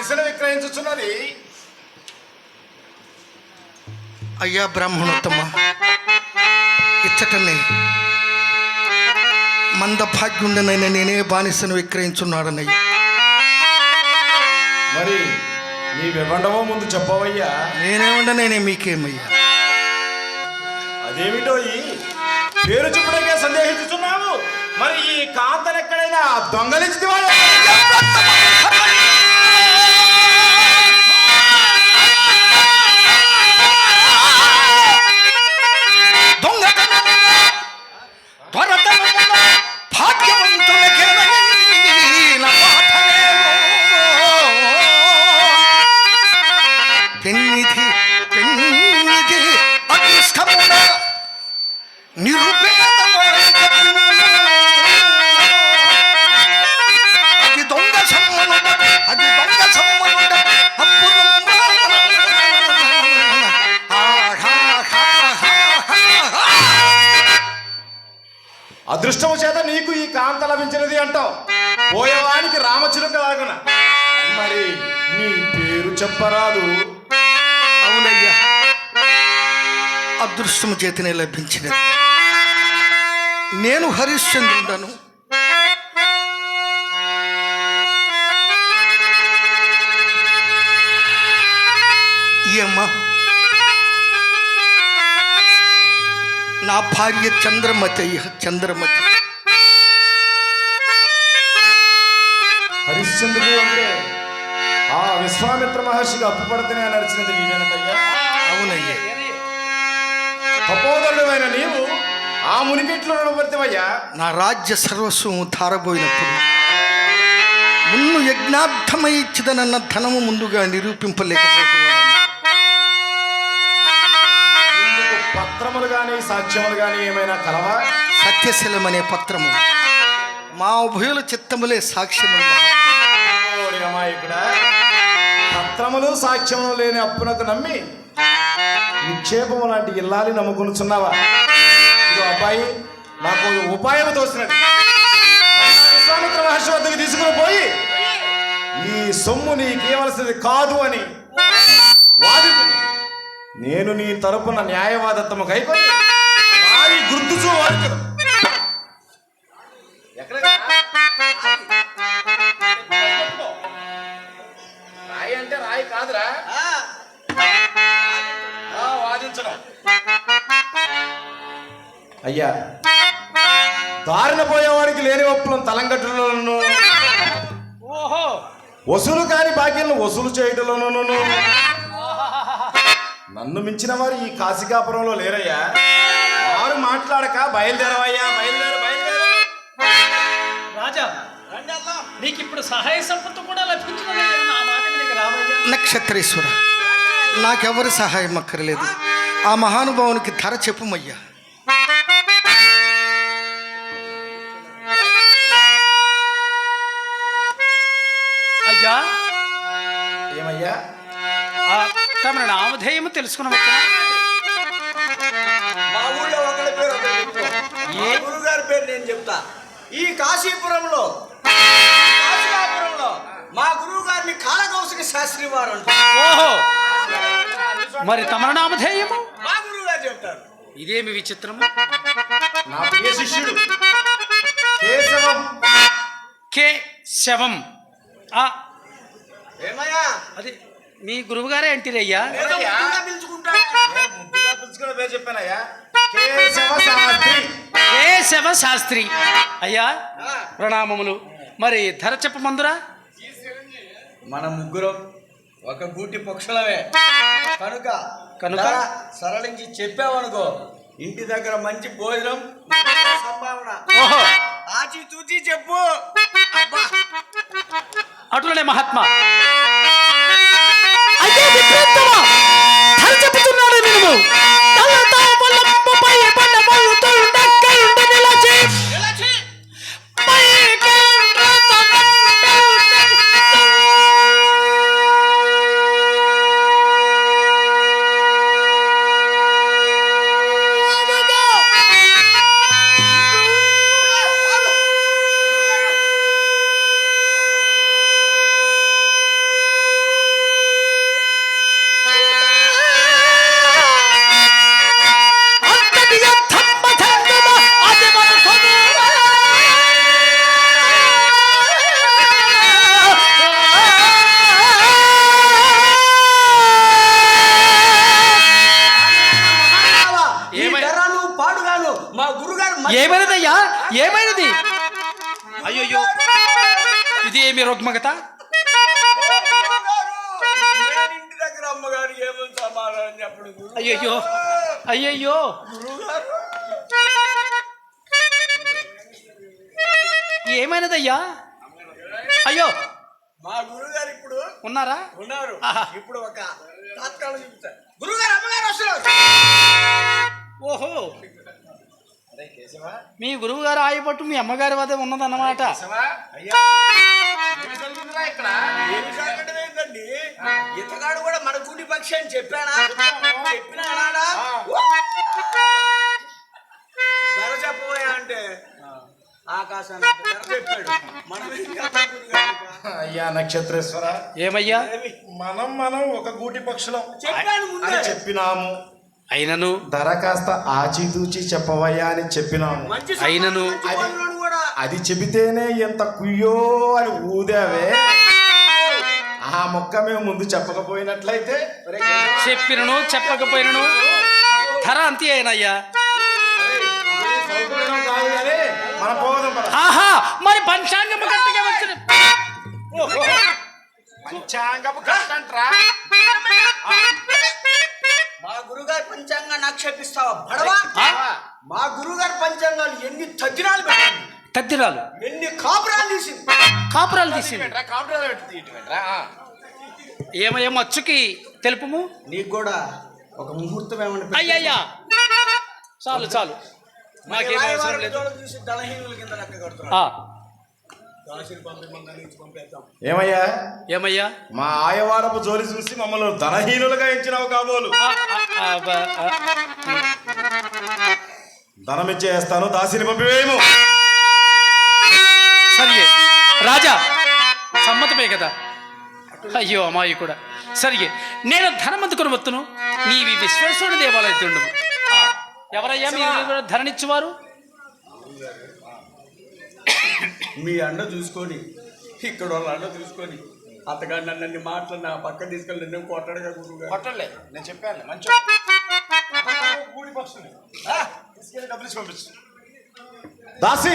బానిసను విక్రయించుచున్నది? అయ్యా బ్రాహ్మణోత్తమ ఇచ్చటనే మందభాగ్యుండనైన నేనే బానిసను విక్రయించున్నాడనయ్యా. మరి నీ వివండమో ముందు చెప్పవయ్యా. నేనేమండ నేనే మీకేమయ్యా? అదేమిటో ఈ పేరు చెప్పుడకే సందేహించుచున్నావు? మరి ఈ కాంతను ఎక్కడైనా దొంగలించి అదృష్టము చేత నీకు ఈ కాంత లభించినది అంటావు. పోయేవానికి రామచిలుక లాగున. మరి నీ పేరు చెప్పరాదు. అవునయ్యా. అదృష్టము చేతనే లభించినది. నేను హరిశ్చంద్రుడను. ఏమ్మా? నా భార్య చంద్రమతి చంద్రమతి. హరిశ్చంద్రుడు అంటే ఆ విశ్వామిత్ర మహర్షికి అప్పుపడితేనే నడిచినది నీవేనటయ్యా అవునయ్యా. తపోదరుడమైన నీవు ఆ మునికిట్లో రుణపడితేవయ్యా నా రాజ్య సర్వస్వం ధారబోయినప్పుడు మున్ను యజ్ఞార్థమై ఇచ్చిదనన్న ధనము ముందుగా నిరూపింపలేకపోతున్నాను పత్రములు గాని సాక్ష్యములు గాని ఏమైనా కలవా? సత్యశీలం అనే పత్రము. మా ఉభయుల చిత్తములే సాక్ష్యములు. అమాయకుడా పత్రములు సాక్ష్యములు లేని అప్పునకు నమ్మి నిక్షేపము లాంటి ఇల్లాలి నమ్ముకొనుచున్నావా? ఇదిగో అబ్బాయి నాకు ఉపాయం తోసినది విశ్వామిత్ర మహర్షి వద్దకు తీసుకుని పోయి ఈ సొమ్ము నీకు ఇవ్వవలసింది కాదు అని నేను నీ తరపున రాయి అంటే రాయి కాదురా. ఆ, వాదించడం. అయ్యా దారిన పోయేవాడికి లేని ఒప్పులను తలంగట్టులను ఓహో. వసూలు కాని బాకీలను వసూలు చేయటంలోనూ నన్ను మించిన వారు ఈ కాశీకాపురంలో లేరయ్యా. వారు మాట్లాడక బయలుదేరవయ్యా బయలుదేరు బయలుదేరు. రాజా నీకు ఇప్పుడు సహాయ సంపత్తు కూడా లభించున్నది నా మాట నీకు రావయ్యా. నక్షత్రేశ్వర నాకెవరి సహాయం అక్కర్లేదు. ఆ మహానుభావునికి ధర చెప్పుమయ్యా. అయ్యా. ఏమయ్యా? ఆ తమ నామధేయము తెలుసుకుని వచ్చిన మా ఊళ్ళో ఒకళ్ళ పేరు ఏ? గురుగారి పేరు నేను చెప్తా. ఈ కాశీపురంలో కాశీపురంలో మా గురువు గారిని కాళకౌశిక శాస్త్రి వారు ఓహో! మరి తమ నామధేయము మా గురువు గారు చెప్తారు. ఇదేమి విచిత్రము? నా ప్రియ శిష్యుడు కేశవం. కే శవం. ఆ ఏమయ్యా? అది మీ గురువుగారే అంటిరయ్యా? చెప్పానయ్యా. కేశవ శాస్త్రి కే శవ శాస్త్రి అయ్యా ప్రణామములు. మరి ధర చెప్పమందురా మన ముగ్గురం ఒక గూటి పక్షులమే. కనుక కనుక? సరళించి చెప్పావనుకో ఇంటి దగ్గర మంచి భోజనం సంభావన. ఓహో. ఆచి తూచి చెప్పు. అబ్బా అటులనే మహాత్మా. అయ్యో విపరీతమా ధర చెబుతున్నాడు నేను సమాధానం చెప్పడు గురువు అయ్యయ్యో. అయ్యయ్యో. ఏమైనదయ్యా? అయ్యో. మా గురువుగారు ఇప్పుడు ఉన్నారా? ఉన్నారు. ఇప్పుడు ఒక తాత్కాలం చూపిస్తారు గురువుగారు అమ్మగారు వస్తున్నారు. ఓహో. మీ గురువు గారు ఆయపట్టు మీ అమ్మగారి వద్ద ఉన్నదన్నమాట. ఇతగాడు కూడా మన కూటి పక్షి అని చెప్పానా? ధర చెప్పబోయా అంటే ఆకాశాన్ని చెప్పాడు? అయ్యా నక్షత్రేశ్వర. ఏమయ్యా? ఏమి? మనం మనం ఒక గూటి పక్షులం. చెప్పాను చెప్పినాము. అయినను ధర కాస్త ఆచితూచి చెప్పవయ్యా అని చెప్పినాము అయినను అది చెబితేనే ఎంత కుయ్యో అని ఊదావే. ఆ మొక్క మేము ముందు చెప్పకపోయినట్లయితే చెప్పినను చెప్పకపోయినను. ధర అంతే అయినయ్యా. ఆహా మరి పంచాంగము గట్టిగా వచ్చిన ఓహో పంచాంగపు ఆక్షేపిస్తావా బడవా? మా గురుగారు పంచాంగాలు ఎన్ని తగ్గినాలు పెట్టింది తద్దిరాలు. ఎన్ని కాపురాలు తీసింది? కాపురాలు తీసింది? ఆ. ఏమయ్యా మచ్చుకి తెలుపుము? నీకు కూడా ఒక ముహూర్తం ఏమన్నా అయ్యయ్యా. చాలు చాలు. అవసరం లేదు. చూసి దళహీనుల కింద లెక్క కడుతున్నాడు ఆ, దాసిని పంపిమందని నుంచి పంపేద్దాం ఏమయ్యా? ఏమయ్యా? మా ఆయవారపు జోలి చూసి మమ్మల్ని ధనహీనులుగా ఎంచినావు కాబోలు. ఆ. ధనమిచ్చేస్తాను దాసిని పంపివేయము సరిగే రాజా సమ్మతమే కదా. అయ్యో అమ్మాయి కూడా సరిగే నేను ధనమంతుకొని వత్తును? నీవి విశ్వేశ్వరుని దేవాలయం తిండు ఎవరయ్యా మీరు ధరనిచ్చేవారు మీ అండ చూసుకొని ఇక్కడ వాళ్ళ అండ చూసుకొని అతగాడు నన్ను అన్ని మాటలు నా పక్క తీసుకెళ్ళి నేను కొట్టడగా కొట్టలే నేను చెప్పాను మంచి తీసుకెళ్ళి డబ్బులు ఇచ్చి పంపించు. దాసి!